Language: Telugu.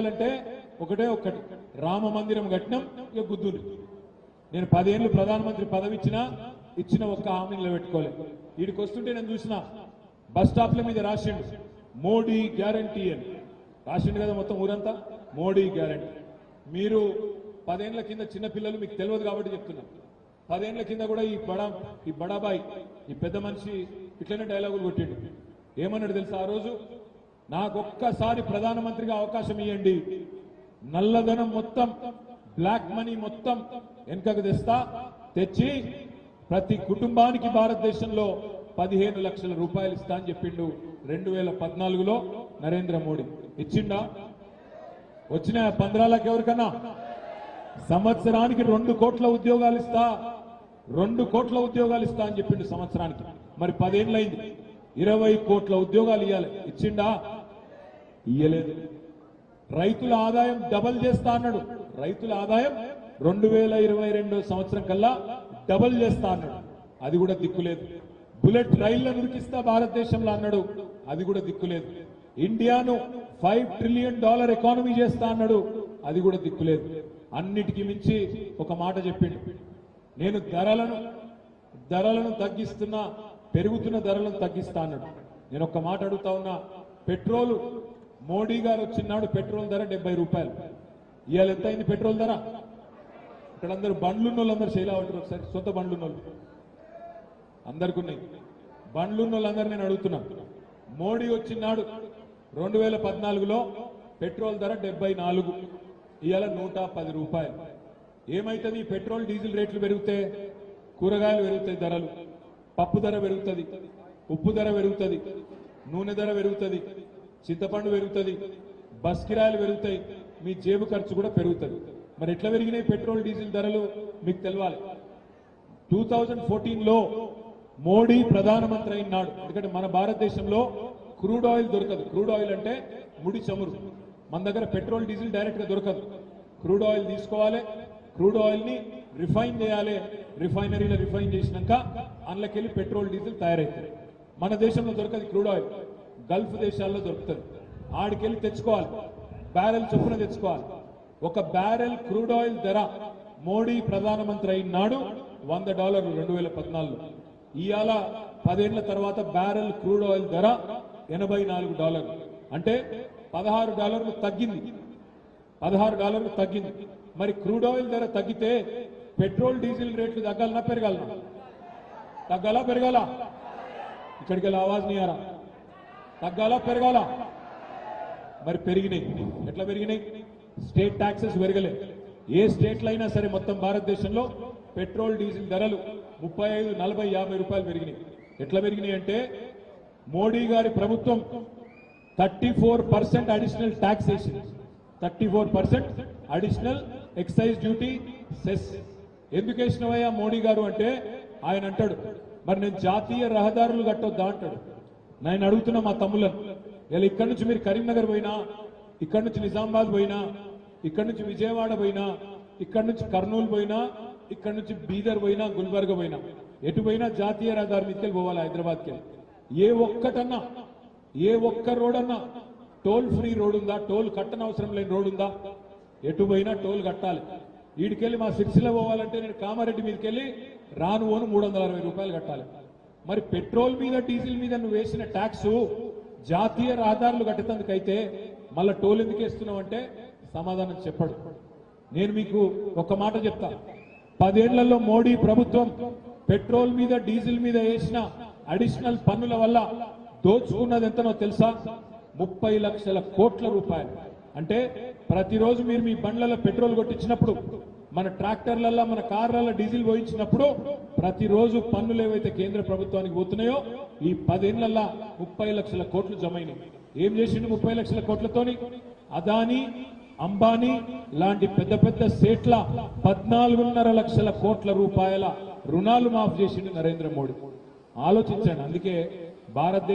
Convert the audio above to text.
అంటే ఒకటే ఒక్కటి. రామ మందిరం కట్టినాం ఇక గుద్దులు. నేను పదేళ్ళు ప్రధానమంత్రి పదవి ఇచ్చినా ఇచ్చిన ఒక్క హామీలో పెట్టుకోలేదు వీడికి వస్తుంటే నేను చూసిన బస్ స్టాప్ల మీద రాసిండు మోడీ గ్యారంటీ అని. రాసిండు కదా మొత్తం ఊరంతా? మోడీ గ్యారంటీ. మీరు పదేళ్ళ కింద చిన్నపిల్లలు మీకు తెలియదు కాబట్టి చెప్తున్నా. పదేళ్ళ కింద కూడా ఈ బడా ఈ బడాబాయ్ ఈ పెద్ద మనిషి ఇట్లనే డైలాగులు కొట్టిండు. ఏమన్నాడు తెలుసా ఆ రోజు? నాకొక్కసారి ప్రధానమంత్రిగా అవకాశం ఇవ్వండి నల్లధనం మొత్తం బ్లాక్ మనీ మొత్తం వెనుకకు తెస్తా. తెచ్చి ప్రతి కుటుంబానికి భారతదేశంలో పదిహేను లక్షల రూపాయలు ఇస్తా అని చెప్పిండు రెండు వేల పద్నాలుగులో నరేంద్ర మోడీ. ఇచ్చిండా? వచ్చిన పంద్రాలకు ఎవరికన్నా? సంవత్సరానికి రెండు కోట్ల ఉద్యోగాలు ఇస్తా. రెండు కోట్ల ఉద్యోగాలు ఇస్తా అని చెప్పిండు సంవత్సరానికి. మరి పదేళ్ళైంది ఇరవై కోట్ల ఉద్యోగాలు ఇవ్వాలి ఇచ్చిండా? ఇయ్యలేదు. రైతుల ఆదాయం డబల్ చేస్తా అన్నాడు. రైతుల ఆదాయం రెండు వేల ఇరవై రెండో సంవత్సరం కల్లా డబల్ చేస్తా అన్నాడు. అది కూడా దిక్కులేదు బుల్లెట్ రైళ్ళను నురికిస్తా భారతదేశంలో అన్నాడు. అది కూడా దిక్కులేదు ఇండియాను ఫైవ్ ట్రిలియన్ డాలర్ ఎకానమీ చేస్తా అన్నాడు. అది కూడా దిక్కులేదు అన్నిటికీ మించి ఒక మాట చెప్పిండు. నేను ధరలను ధరలను తగ్గిస్తున్నా పెరుగుతున్న ధరలను తగ్గిస్తా అన్నాడు. నేను ఒక మాట అడుగుతా ఉన్నా. పెట్రోలు మోడీ గారు వచ్చినాడు పెట్రోల్ ధర డెబ్బై రూపాయలు. ఇవాళ ఎంత అయింది పెట్రోల్ ధర? ఇక్కడ అందరూ బండ్లున్న వాళ్ళందరూ శైలా ఉంటారు ఒకసారి సొంత బండ్లున్న వాళ్ళు అందరికి ఉన్నాయి. బండ్లున్న వాళ్ళందరూ నేను అడుగుతున్నా. మోడీ వచ్చినాడు రెండు వేల పద్నాలుగులో పెట్రోల్ ధర డెబ్బై నాలుగు. ఇవాళ నూట పది రూపాయలు. ఏమైతుంది? పెట్రోల్ డీజిల్ రేట్లు పెరిగితే కూరగాయలు పెరుగుతాయి ధరలు. పప్పు ధర పెరుగుతుంది. ఉప్పు ధర పెరుగుతుంది. నూనె ధర పెరుగుతుంది. చింతపండు పెరుగుతుంది బస్ కిరాయిలు పెరుగుతాయి మీ జేబు ఖర్చు కూడా పెరుగుతుంది. మరి ఎట్లా పెరిగినాయి పెట్రోల్ డీజిల్ ధరలు? మీకు తెలవాలి. టూ థౌజండ్ ఫోర్టీన్లో మోడీ ప్రధానమంత్రి అయినాడు. ఎందుకంటే మన భారతదేశంలో క్రూడ్ ఆయిల్ దొరకదు. క్రూడ్ ఆయిల్ అంటే ముడి చమురు. మన దగ్గర పెట్రోల్ డీజిల్ డైరెక్ట్గా దొరకదు. క్రూడ్ ఆయిల్ తీసుకోవాలి. క్రూడ్ ఆయిల్ని రిఫైన్ చేయాలి. రిఫైనరీలో రిఫైన్ చేసినాక అందులోకెళ్ళి పెట్రోల్ డీజిల్ తయారవుతుంది మన దేశంలో దొరకదు క్రూడ్ ఆయిల్. గల్ఫ్ దేశాల్లో దొరుకుతుంది. ఆడికెళ్ళి తెచ్చుకోవాలి. బ్యారెల్ చొప్పున తెచ్చుకోవాలి. ఒక బ్యారెల్ క్రూడ్ ఆయిల్ ధర మోడీ ప్రధానమంత్రి అయినాడు వంద డాలర్లు రెండు వేల పద్నాలుగులో ఇవాళ పదేళ్ళ తర్వాత బ్యారెల్ క్రూడ్ ఆయిల్ ధర ఎనభై నాలుగు డాలర్లు. అంటే పదహారు డాలర్లు తగ్గింది. పదహారు డాలర్లు తగ్గింది. మరి క్రూడ్ ఆయిల్ ధర తగ్గితే పెట్రోల్ డీజిల్ రేట్లు తగ్గాలనా పెరగాలనా తగ్గాలా పెరగాల? ఇక్కడికి వెళ్ళి ఆవాజ్ నీయారా? తగ్గాలా పెరగాల? మరి పెరిగినాయి. ఎట్లా పెరిగినాయి? State taxes పెరగలే. ఏ స్టేట్లో అయినా సరే మొత్తం భారతదేశంలో పెట్రోల్ డీజిల్ ధరలు ముప్పై ఐదు నలభై యాభై రూపాయలు పెరిగినాయి. ఎట్లా పెరిగినాయి అంటే మోడీ గారి ప్రభుత్వం thirty four percent additional tax వేసింది. Thirty four percent additional excise duty cess. ఎందుకు వేసినవయ్యా మోడీ గారు అంటే ఆయన అంటాడు మరి నేను జాతీయ రహదారులు కట్టొద్దా? అంటాడు. నేను అడుగుతున్నా మా తమ్ములను ఇలా ఇక్కడి నుంచి మీరు కరీంనగర్ పోయినా ఇక్కడి నుంచి నిజామాబాద్ పోయినా ఇక్కడి నుంచి విజయవాడ పోయినా ఇక్కడి నుంచి కర్నూలు పోయినా ఇక్కడి నుంచి బీదర్ పోయినా గుల్బర్గ పోయినా ఎటు పోయినా జాతీయ రహదారి మీదకి పోవాలి హైదరాబాద్కి. ఏ ఒక్కటన్నా ఏ ఒక్క రోడ్ అన్నా టోల్ ఫ్రీ రోడ్ ఉందా టోల్ కట్టనవసరం లేని రోడ్ ఉందా ఎటు పోయినా టోల్ కట్టాలి. వీడికెళ్ళి మా సిరిసిల్ల పోవాలంటే నేను కామారెడ్డి మీదకెళ్ళి రాను ఓను మూడు వందల అరవై రూపాయలు కట్టాలి. మరి పెట్రోల్ మీద డీజిల్ మీద నువ్వు వేసిన ట్యాక్స్ జాతీయ రహదారులు కట్టేందుకైతే మళ్ళా టోల్ ఎందుకు వేస్తున్నావు అంటే సమాధానం చెప్పడు. నేను మీకు ఒక మాట చెప్తా. పదేళ్ళలో మోడీ ప్రభుత్వం పెట్రోల్ మీద డీజిల్ మీద వేసిన అడిషనల్ పన్నుల వల్ల దోచుకున్నది ఎంతనో తెలుసా? ముప్పై లక్షల కోట్ల రూపాయలు. అంటే ప్రతిరోజు మీరు మీ బండ్లలో పెట్రోల్ కొట్టించినప్పుడు మన ట్రాక్టర్లలో మన కార్లలో డీజిల్ పోయించినప్పుడు ప్రతిరోజు పన్నులు ఏవైతే కేంద్ర ప్రభుత్వానికి పోతున్నాయో ఈ పదేళ్ళలో ముప్పై లక్షల కోట్లు జమైనాయి. ఏం చేసిండు ముప్పై లక్షల కోట్లతోని? అదాని అంబానీ లాంటి పెద్ద పెద్ద సేట్ల పద్నాలుగున్నర లక్షల కోట్ల రూపాయల రుణాలు మాఫ్ చేసిండు నరేంద్ర మోడీ. ఆలోచించండి అందుకే భారతదేశ